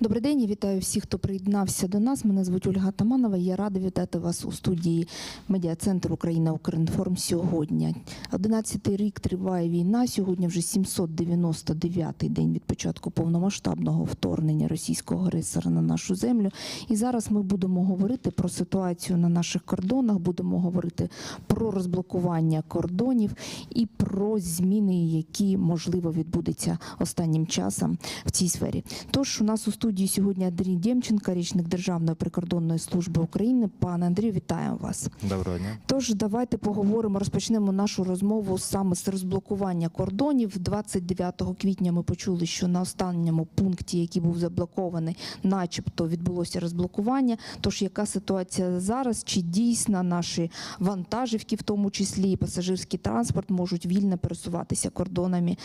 Добрий день, я вітаю всіх, хто приєднався до нас. Мене звуть Ольга Таманова. Я рада вітати вас у студії медіа-центр Україна Укрінформ сьогодні. 11-й рік триває війна. Сьогодні вже 799-й день від початку повномасштабного вторгнення російського агресора на нашу землю. І зараз ми будемо говорити про ситуацію на наших кордонах, будемо говорити про розблокування кордонів і про зміни, які можливо відбудуться останнім часом в цій сфері. Тож у нас у студії сьогодні Андрій Дємченко, річник Державної прикордонної служби України. Пане Андрію, вітаємо вас. Доброго дня. Тож давайте поговоримо, розпочнемо нашу розмову саме з розблокування кордонів. 29 квітня ми почули, що на останньому пункті, який був заблокований, начебто відбулося розблокування. Тож яка ситуація зараз? Чи дійсно наші вантажівки, в тому числі і пасажирський транспорт, можуть вільно пересуватися кордонами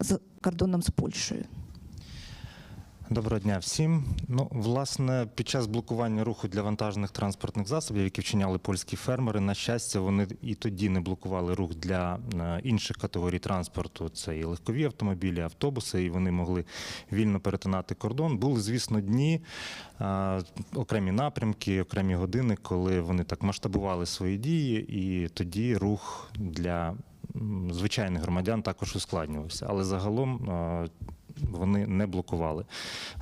з кордоном з Польщею? Доброго дня всім. Ну, власне, під час блокування руху для вантажних транспортних засобів, які вчиняли польські фермери, на щастя, вони і тоді не блокували рух для е, інших категорій транспорту. Це і легкові автомобілі, автобуси, і вони могли вільно перетинати кордон. Були, звісно, дні, е, окремі напрямки, окремі години, коли вони так масштабували свої дії, і тоді рух для звичайних громадян також ускладнювався. Але загалом. Вони не блокували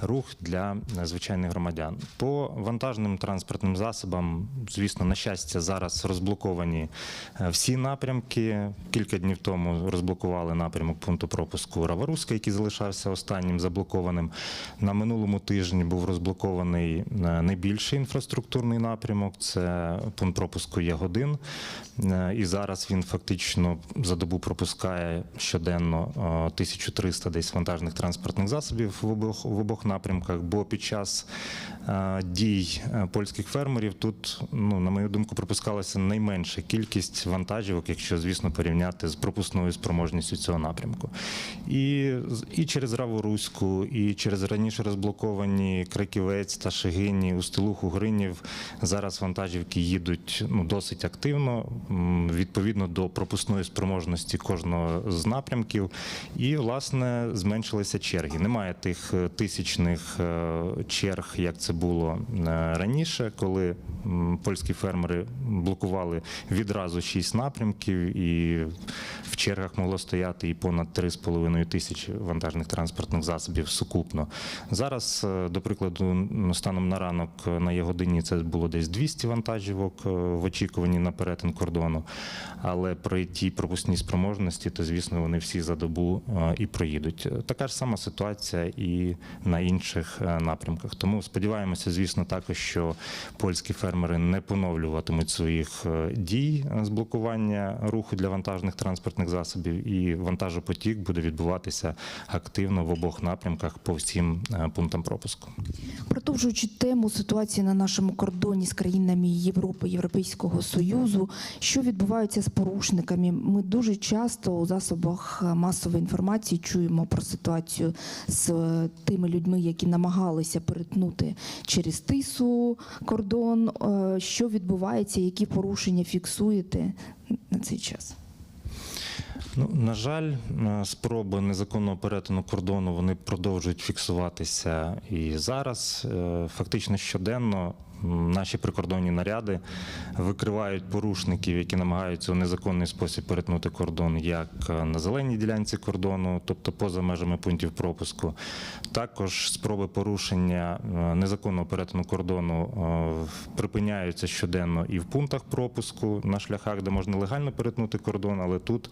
рух для звичайних громадян. По вантажним транспортним засобам, звісно, на щастя, зараз розблоковані е, всі напрямки. Кілька днів тому розблокували напрямок пункту пропуску Раваруська, який залишався останнім заблокованим. На минулому тижні був розблокований е, найбільший інфраструктурний напрямок. Це пункт пропуску Ягодин. Е, І зараз він фактично за добу пропускає щоденно е, 1300 десь вантажних транспортних засобів в обох, в обох напрямках. Бо під час е, дій е, польських фермерів тут, ну на мою думку, пропускалася найменша кількість вантажівок, якщо звісно порівняти з пропускною спроможністю цього напрямку. І, і через Раворуську, і через раніше розблоковані Краківець та Шегині, Устилуху, Гринів. Зараз вантажівки їдуть ну, досить активно, відповідно до пропускної спроможності кожного з напрямків. І, власне, зменшилися черги. Немає тих е, тисячних е, черг, як це було е, раніше, коли польські фермери блокували відразу шість напрямків, і в чергах могло стояти і понад 3,5 тисячі вантажних транспортних засобів сукупно. Зараз, до прикладу, станом на ранок на Ягодині це було десь 200 вантажівок в очікуванні на перетин кордону. Але при тій пропускній спроможності, то звісно, вони всі за добу і проїдуть. Така ж сама ситуація і на інших е, напрямках. Тому сподіваємося, звісно, також, що польські фермери не поновлюватимуть своїх е, дій е, з блокування руху для вантажних транспортних засобів, і вантажопотік буде відбуватися активно в обох напрямках по всім пунктам пропуску. Продовжуючи тему ситуації на нашому кордоні з країнами Європи, Європейського Союзу, що відбувається з порушниками? Ми дуже часто у засобах масової інформації чуємо про ситуацію з е, тими людьми, які намагалися перетнути через тису кордон. Е, Що відбувається, які порушення фіксуєте на цей час? Ну, на жаль, е, спроби незаконного перетину кордону вони продовжують фіксуватися і зараз. Фактично щоденно наші прикордонні наряди викривають порушників, які намагаються у незаконний спосіб перетнути кордон, як е, на зеленій ділянці кордону, тобто поза межами пунктів пропуску. Також спроби порушення е, незаконного перетину кордону е, припиняються щоденно і в пунктах пропуску на шляхах, де можна легально перетнути кордон, але тут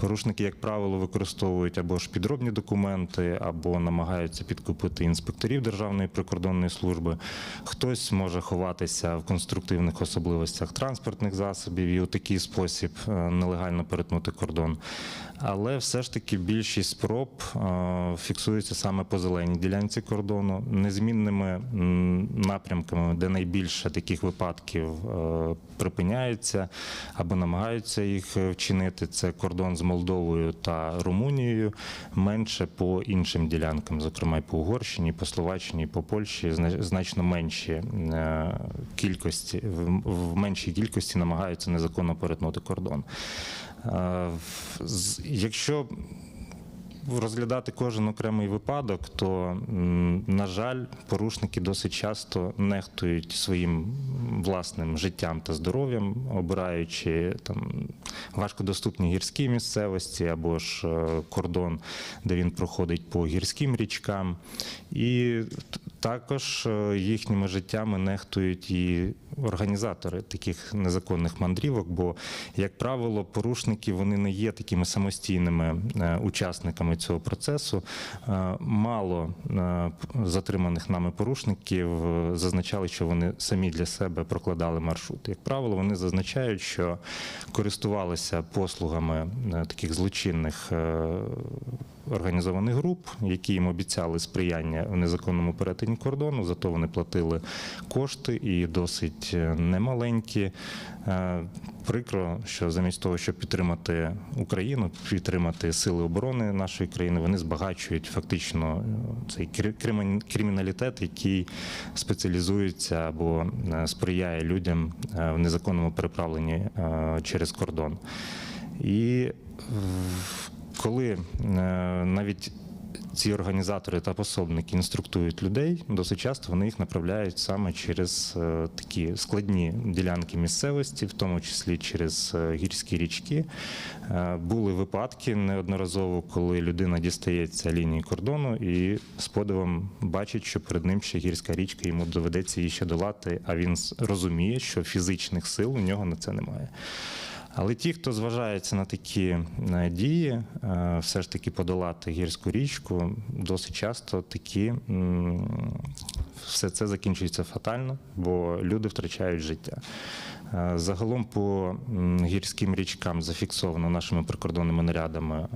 порушники, як правило, використовують або ж підробні документи, або намагаються підкупити інспекторів Державної прикордонної служби. Хтось може ховатися в конструктивних особливостях транспортних засобів і у такий спосіб е, нелегально перетнути кордон. Але все ж таки більшість спроб е, фіксується саме по зеленій ділянці кордону, незмінними напрямками, де найбільше таких випадків припиняється або намагаються їх вчинити. Це кордон з Молдовою та Румунією, менше по іншим ділянкам, зокрема і по Угорщині, по Словаччині, по Польщі, значно менші е, кількості в- меншій кількості намагаються незаконно перетнути кордон. Е, Якщо розглядати кожен окремий випадок, то, на жаль, порушники досить часто нехтують своїм власним життям та здоров'ям, обираючи там важкодоступні гірські місцевості або ж е, кордон, де він проходить по гірським річкам. І також е, їхніми життями нехтують і організатори таких незаконних мандрівок, бо, як правило, порушники вони не є такими самостійними е, учасниками цього процесу. Е, Мало затриманих нами порушників зазначали, що вони самі для себе прокладали маршрут. Як правило, вони зазначають, що користувалися послугами таких злочинних організованих груп, які їм обіцяли сприяння в незаконному перетині кордону. Зато вони платили кошти і досить е, немаленькі. Е, Прикро, що замість того, щоб підтримати Україну, підтримати сили оборони нашої країни, вони збагачують фактично е, цей криміналітет, який спеціалізується або сприяє людям в незаконному переправленні через кордон. І коли е, навіть ці організатори та пособники інструктують людей, досить часто вони їх направляють саме через е, такі складні ділянки місцевості, в тому числі через е, гірські річки. Були випадки неодноразово, коли людина дістається лінії кордону і з подивом бачить, що перед ним ще гірська річка, йому доведеться її ще долати, а він розуміє, що фізичних сил у нього на це немає. Але ті, хто зважається на такі е, дії, е, все ж таки подолати гірську річку, досить часто такі все це закінчується фатально, бо люди втрачають життя. Е, Загалом по гірським річкам зафіксовано нашими прикордонними нарядами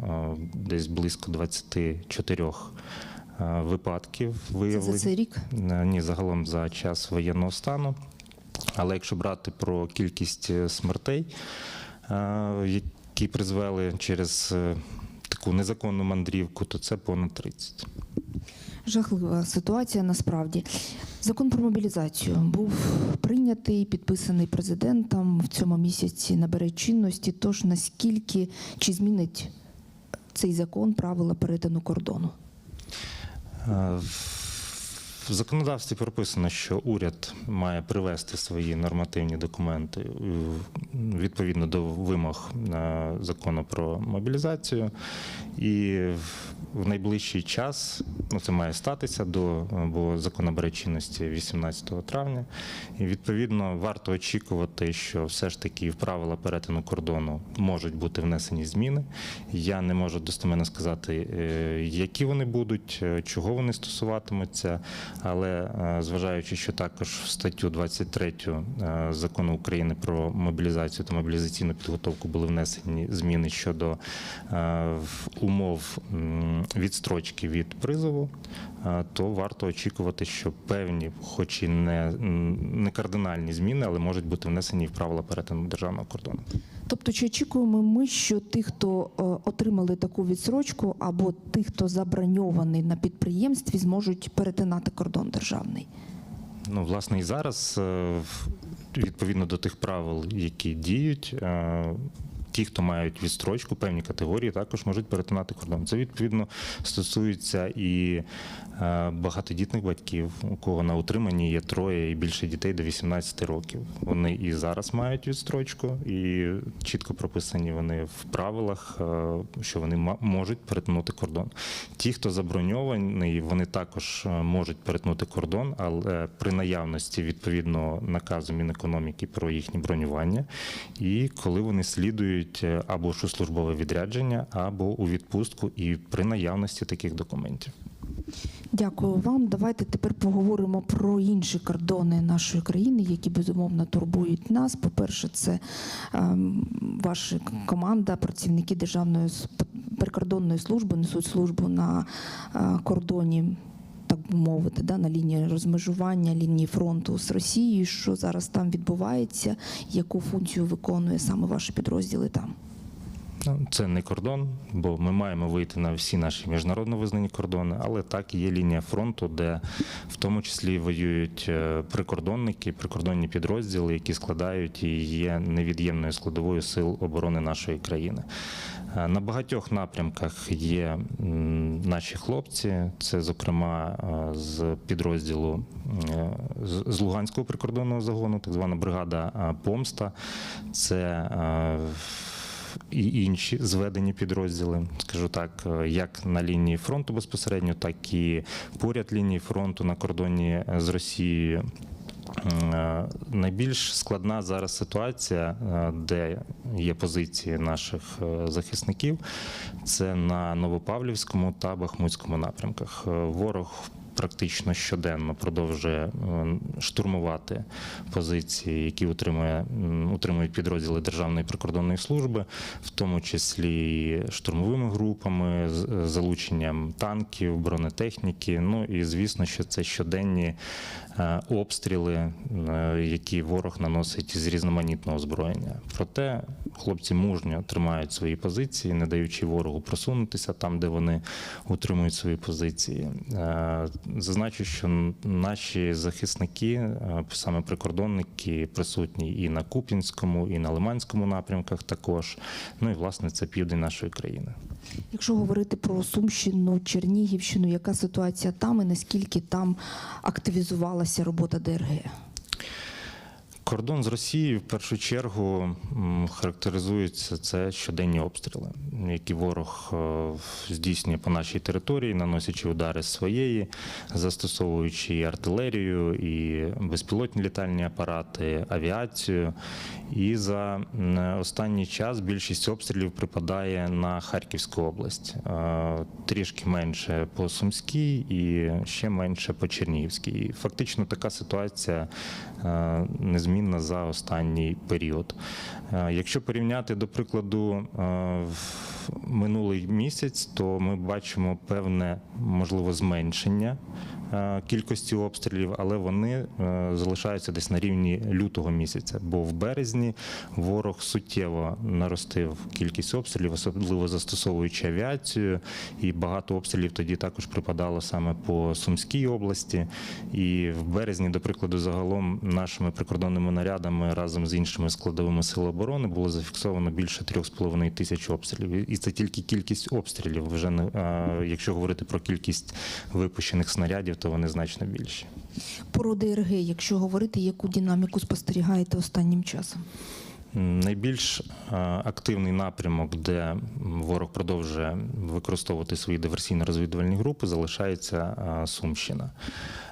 десь близько 24 е, випадків Це за цей рік. Ні, загалом за час воєнного стану. Але якщо брати про кількість смертей, які призвели через е, таку незаконну мандрівку, то це понад 30. Жахлива ситуація насправді. Закон про мобілізацію був прийнятий, підписаний президентом в цьому місяці набере чинності. Тож наскільки чи змінить цей закон правила перетину кордону? В законодавстві прописано, що уряд має привести свої нормативні документи е, відповідно до вимог е, закону про мобілізацію. І в найближчий час ну це має статися до бо закон набере чинності 18 травня. І відповідно варто очікувати, що все ж таки в правила перетину кордону можуть бути внесені зміни. Я не можу достеменно сказати, е, які вони будуть, е, чого вони стосуватимуться. Але е, зважаючи, що також в статтю 23 е, закону України про мобілізацію та мобілізаційну підготовку були внесені зміни щодо умов відстрочки від призову, е, то варто очікувати, що певні, хоч і не, не кардинальні зміни, але можуть бути внесені в правила перетину державного кордону. Тобто, чи очікуємо ми, що ті, хто е, отримали таку відсрочку, або ті, хто заброньований на підприємстві, зможуть перетинати кордон державний? Ну, власне, і зараз, е, відповідно до тих правил, які діють, ті, хто мають відстрочку, певні категорії, також можуть перетинати кордон. Це відповідно стосується і е, багатодітних батьків, у кого на утриманні є троє і більше дітей до 18 років. Вони і зараз мають відстрочку, і чітко прописані вони в правилах, е, що вони можуть перетнути кордон. Ті, хто заброньований, вони також е, можуть перетнути кордон, але при наявності відповідного наказу Мінекономіки про їхнє бронювання, і коли вони слідують е, або ж у службове відрядження, або у відпустку, і при наявності таких документів. Дякую вам. Давайте тепер поговоримо про інші кордони нашої країни, які безумовно турбують нас. По-перше, це ем, ваша команда, працівники Державної прикордонної служби несуть службу на е, кордоні. Так би мовити, да, на лінії розмежування, лінії фронту з Росією, що зараз там відбувається, яку функцію виконує саме ваші підрозділи там? Ну, Це не кордон, бо ми маємо вийти на всі наші міжнародно визнані кордони, але так є лінія фронту, де в тому числі воюють е, прикордонники, прикордонні підрозділи, які складають і є невід'ємною складовою сил оборони нашої країни. Е, На багатьох напрямках є наші хлопці. Це, зокрема, е, з підрозділу е, з- Луганського прикордонного загону, так звана бригада Помста. Це і інші зведені підрозділи, скажу так, як на лінії фронту безпосередньо, так і поряд лінії фронту на кордоні з Росією. Е, Найбільш складна зараз ситуація, е, де є позиції наших е, захисників, це на Новопавлівському та Бахмутському напрямках. Ворог практично щоденно продовжує штурмувати позиції, які утримує, утримують підрозділи Державної прикордонної служби, в тому числі штурмовими групами, залученням танків, бронетехніки. Ну і звісно, що це щоденні обстріли, е, які ворог наносить з різноманітного озброєння. Проте хлопці мужньо тримають свої позиції, не даючи ворогу просунутися там, де вони утримують свої позиції. Е, Зазначу, що наші захисники, е, саме прикордонники, присутні і на Куп'янському, і на Лиманському напрямках також. Ну і власне це південь нашої країни. Якщо говорити про Сумщину, Чернігівщину, яка ситуація там і наскільки там активізувалася робота ДРГ? Кордон з Росією в першу чергу характеризується це щоденні обстріли, які ворог е, здійснює по нашій території, наносячи удари з своєї, застосовуючи і артилерію, і безпілотні літальні апарати, авіацію. І за останній час більшість обстрілів припадає на Харківську область, Е, трішки менше по Сумській і ще менше по Чернігівській. Фактично така ситуація незмінна за останній період. Е, Якщо порівняти, до прикладу, е, минулий місяць, то ми бачимо певне можливо зменшення е, кількості обстрілів, але вони е, залишаються десь на рівні лютого місяця. Бо в березні ворог суттєво наростив кількість обстрілів, особливо застосовуючи авіацію, і багато обстрілів тоді також припадало саме по Сумській області. І в березні, до прикладу, загалом нашими прикордонними нарядами разом з іншими складовими сил оборони було зафіксовано більше 3,5 тисяч обстрілів. І це тільки кількість обстрілів. Вже не а, якщо говорити про кількість випущених снарядів, то вони значно більші. Про ДРГ, якщо говорити, яку динаміку спостерігаєте останнім часом? Найбільш е, активний напрямок, де ворог продовжує використовувати свої диверсійно-розвідувальні групи, залишається е, Сумщина.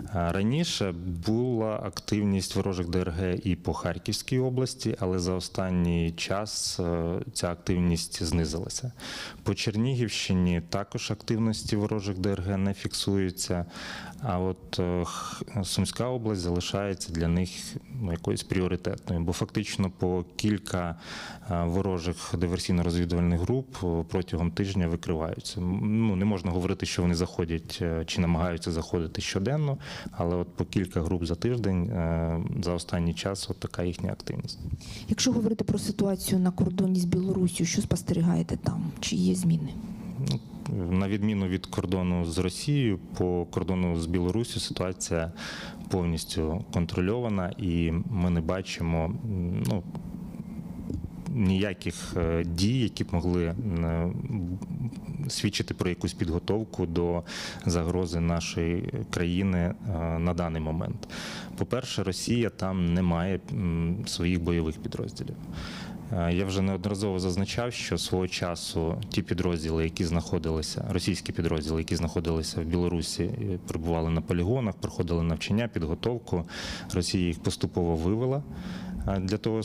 Е, Раніше була активність ворожих ДРГ і по Харківській області, але за останній час ця активність знизилася. По Чернігівщині також активності ворожих ДРГ не фіксуються. А от Сумська область залишається для них ну, якоюсь пріоритетною, бо фактично по кілька е, ворожих диверсійно-розвідувальних груп е, протягом тижня викриваються. Ну не можна говорити, що вони заходять е, чи намагаються заходити щоденно, але от по кілька груп за тиждень за останній час от така їхня активність. Якщо говорити про ситуацію на кордоні з Білоруссю, що спостерігаєте там? Чи є зміни? Ну, На відміну від кордону з Росією, по кордону з Білоруссю ситуація повністю контрольована, і ми не бачимо ну, ніяких е, дій, які б могли е, свідчити про якусь підготовку до загрози нашої країни е, на даний момент. По-перше, Росія там не має своїх бойових підрозділів. Я вже неодноразово зазначав, що свого часу ті підрозділи, які знаходилися, російські підрозділи, які знаходилися в Білорусі, перебували на полігонах, проходили навчання, підготовку. Росія їх поступово вивела для того,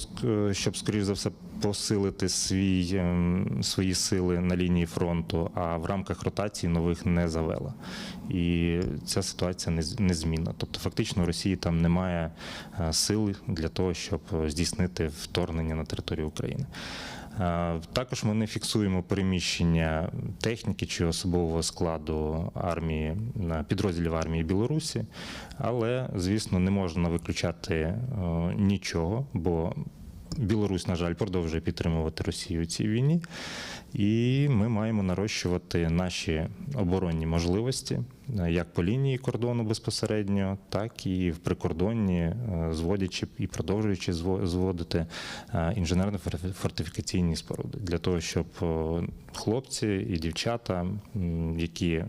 щоб, скоріш за все, посилити свій, ем, свої сили на лінії фронту, а в рамках ротації нових не завела. І ця ситуація нез- незмінна. Тобто, фактично, у Росії там немає е, сил для того, щоб е, здійснити вторгнення на територію України. Е, Також ми не фіксуємо переміщення техніки чи особового складу армії на підрозділів армії Білорусі, але звісно не можна виключати е, нічого, бо Білорусь, на жаль, продовжує підтримувати Росію у цій війні, і ми маємо нарощувати наші оборонні можливості е, як по лінії кордону безпосередньо, так і в прикордонні, е, зводячи і продовжуючи зво- зводити е, інженерно-фортифікаційні споруди. Для того, щоб хлопці і дівчата, які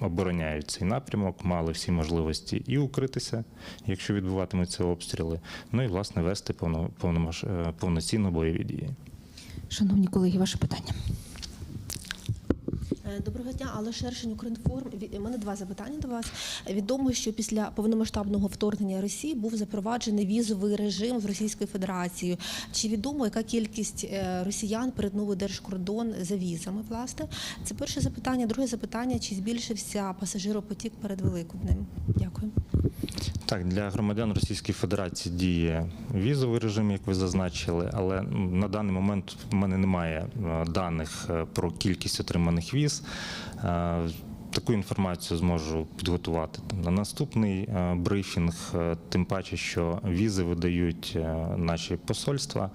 обороняють цей напрямок, мали всі можливості і укритися, якщо відбуватимуться обстріли, ну і власне вести повно, повно е, повноцінно бойові дії. Шановні колеги, ваше питання. Е, Доброго дня, Алла Шершень, Укрінформ. У мене два запитання до вас. Відомо, що після повномасштабного вторгнення Росії був запроваджений візовий режим з Російською Федерацією. Чи відомо, яка кількість е, росіян перетнули держкордон за візами? Власне, це перше запитання. Друге запитання: чи збільшився пасажиропотік перед Великоднем? Дякую. Так, для громадян Російської Федерації діє візовий режим, як ви зазначили, але на даний момент в мене немає е, даних е, про кількість отриманих віз. Е, Таку інформацію зможу підготувати на наступний брифінг, тим паче, що візи видають наші посольства,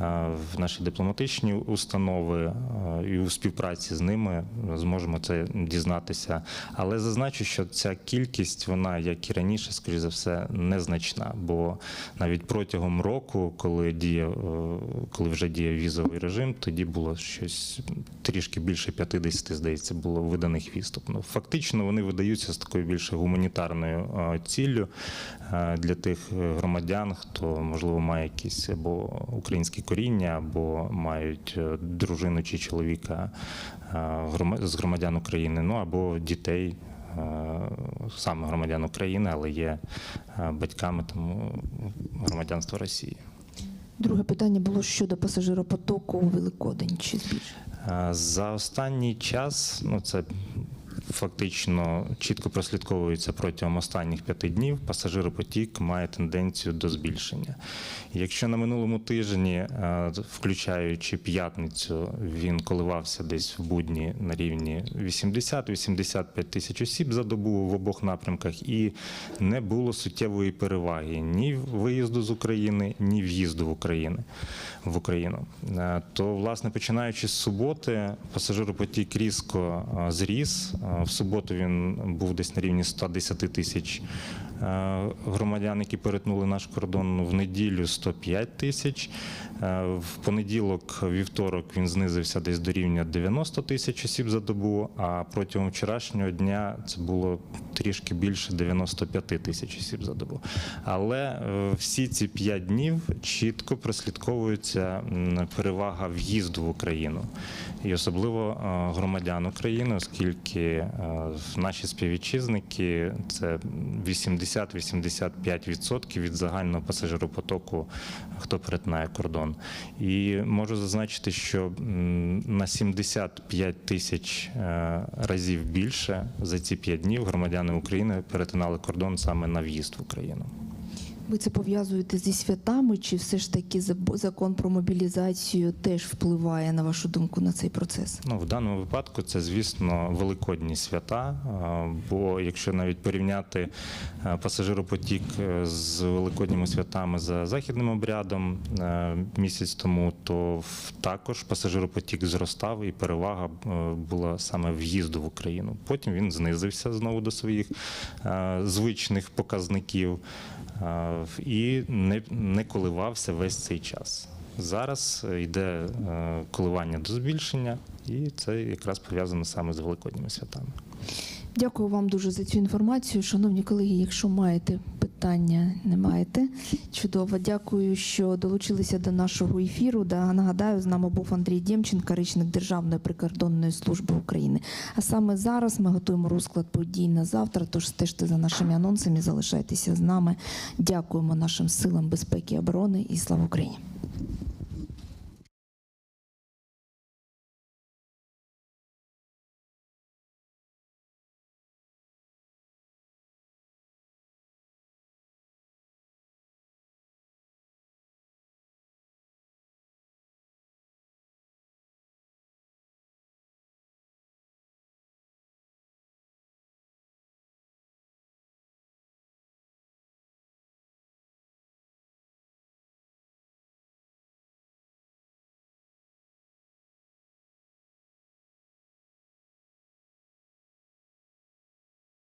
в наші дипломатичні установи, е, і у співпраці з ними зможемо це дізнатися. Але зазначу, що ця кількість, вона, як і раніше, скоріш за все, незначна. Бо навіть протягом року, коли діє, е, коли вже діє візовий режим, тоді було щось трішки більше 50, здається, було виданих віз. Тобто, ну, фактично вони видаються з такою більше гуманітарною е, ціллю е, для тих е, громадян, хто можливо має якісь або українське коріння, або мають е, дружину чи чоловіка е, з громадян України, ну або дітей. е, Саме громадян України, але є батьками тому громадянства Росії. Друге питання було щодо пасажиропотоку у Великодень. Чи збільшився? Е, За останній час, ну це фактично чітко прослідковується протягом останніх п'яти днів. Пасажиропотік має тенденцію до збільшення. Якщо на минулому тижні, е, включаючи п'ятницю, він коливався десь в будні на рівні 80-85 тисяч осіб за добу в обох напрямках, і не було суттєвої переваги ні виїзду з України, ні в'їзду в Україну в Україну. Е, То, власне, починаючи з суботи, пасажиропотік різко е, зріс. В суботу він був десь на рівні 110 тисяч громадян, які перетнули наш кордон. В неділю 105 тисяч. Е, В понеділок, вівторок він знизився десь до рівня 90 тисяч осіб за добу. А протягом вчорашнього дня це було трішки більше 95 тисяч осіб за добу. Але е, всі ці 5 днів чітко прослідковується перевага в'їзду в Україну, і особливо е, громадян України, оскільки е, наші співвітчизники це 80-85% від загального пасажиропотоку, хто перетинає кордон. І можу зазначити, що на 75 тисяч е, разів більше за ці 5 днів громадяни України перетинали кордон саме на в'їзд в Україну. Ви це пов'язуєте зі святами, чи все ж таки закон про мобілізацію теж впливає, на вашу думку, на цей процес? Ну, в даному випадку це, звісно, великодні свята. Бо якщо навіть порівняти е, пасажиропотік е, з великодніми святами за західним обрядом е, місяць тому, то також пасажиропотік зростав і перевага була саме в'їзду в Україну. Потім він знизився знову до своїх звичних показників і не, не коливався весь цей час. Зараз е, йде е, коливання до збільшення, і це якраз пов'язано саме з великодніми святами. Дякую вам дуже за цю інформацію. Шановні колеги, якщо маєте питання, не маєте. Чудово. Дякую, що долучилися до нашого ефіру. Да, нагадаю, з нами був Андрій Дємченко, речник Державної прикордонної служби України. А саме зараз ми готуємо розклад подій на завтра. Тож стежте за нашими анонсами, залишайтеся з нами. Дякуємо нашим силам безпеки і оборони і слава Україні.